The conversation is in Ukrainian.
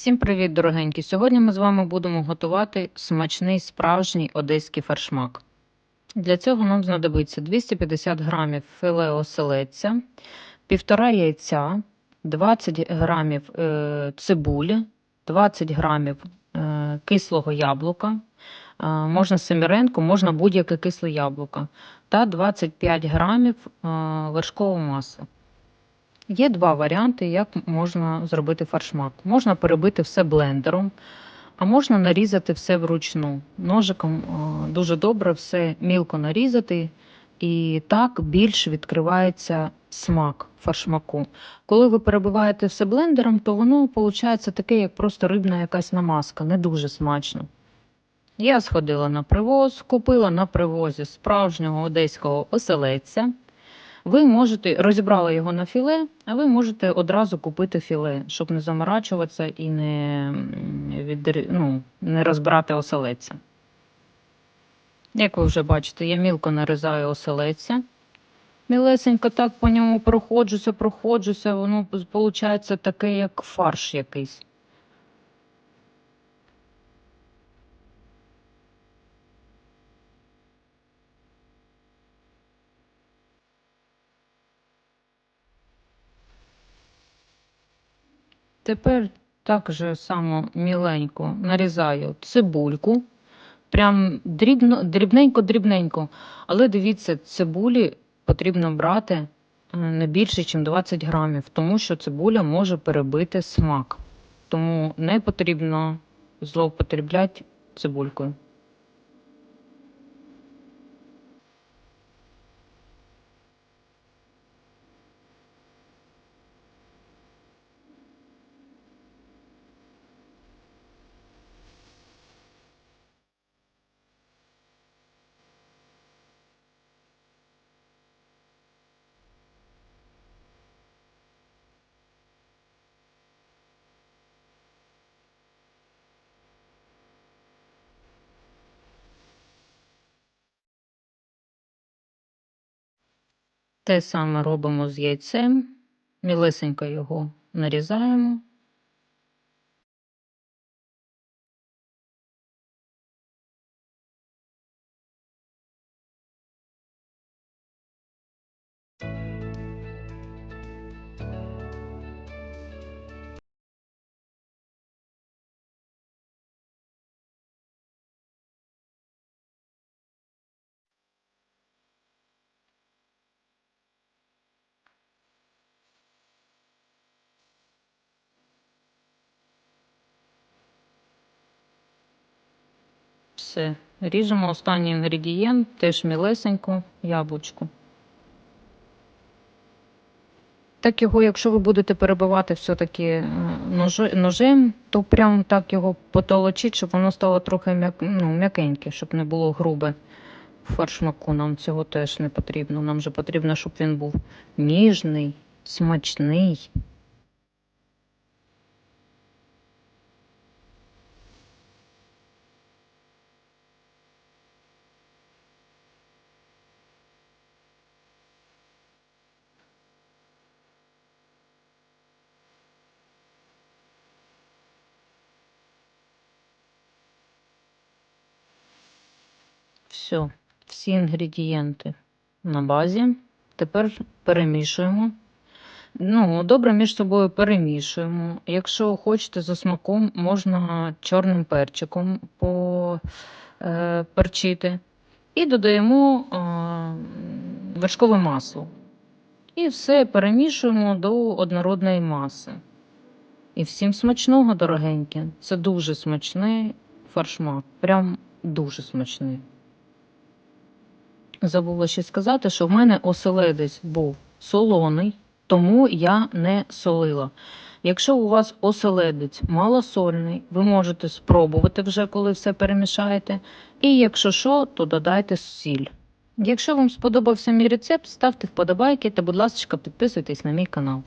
Всім привіт, дорогенькі! Сьогодні ми з вами будемо готувати смачний справжній одеський фаршмак. Для цього нам знадобиться 250 грамів філе оселедця, 1,5 яйця, 20 грамів е, цибулі, 20 грамів е, кислого яблука, е, можна семіренку, можна будь-яке кисле яблуко, та 25 грамів е, вершкового масла. Є два варіанти, як можна зробити фаршмак. Можна перебити все блендером, а можна нарізати все вручну. Ножиком дуже добре все мілко нарізати, і так більш відкривається смак фаршмаку. Коли ви перебиваєте все блендером, то воно виходить таке, як просто рибна якась намазка, не дуже смачно. Я сходила на привоз, купила на привозі справжнього одеського оселедця. Ви можете розібрала його на філе, а ви можете одразу купити філе, щоб не заморачуватися і не, віддер- ну, не розбирати оселедця. Як ви вже бачите, я мілко нарізаю оселедця. Мілесенько так по ньому проходжуся, проходжуся, воно виходить таке, як фарш якийсь. Тепер так же само міленько нарізаю цибульку. Прям дрібненько-дрібненько. Але дивіться, цибулі потрібно брати е, не більше, ніж 20 грамів, тому що цибуля може перебити смак. Тому не потрібно злоупотребляти цибулькою. Те саме робимо з яйцем. Мілесенько його нарізаємо. Все. Ріжемо останній інгредієнт, теж мілесенько, яблучко. Так його, якщо ви будете перебивати все-таки е, ножем, то прям так його потолочіть, щоб воно стало трохи ну, м'якеньке, щоб не було грубе. В фаршмаку нам цього теж не потрібно. Нам же потрібно, щоб він був ніжний, смачний. Все, всі інгредієнти на базі. Тепер перемішуємо. Ну, добре між собою перемішуємо. Якщо хочете за смаком, можна чорним перчиком поперчити. І додаємо е, вершкове масло. І все перемішуємо до однородної маси. І всім смачного, дорогенькі. Це дуже смачний фаршмак. Прям дуже смачний. Забула ще сказати, що в мене оселедець був солоний, тому я не солила. Якщо у вас оселедець малосольний, ви можете спробувати вже, коли все перемішаєте. І якщо що, то додайте сіль. Якщо вам сподобався мій рецепт, ставте вподобайки та, будь ласка, підписуйтесь на мій канал.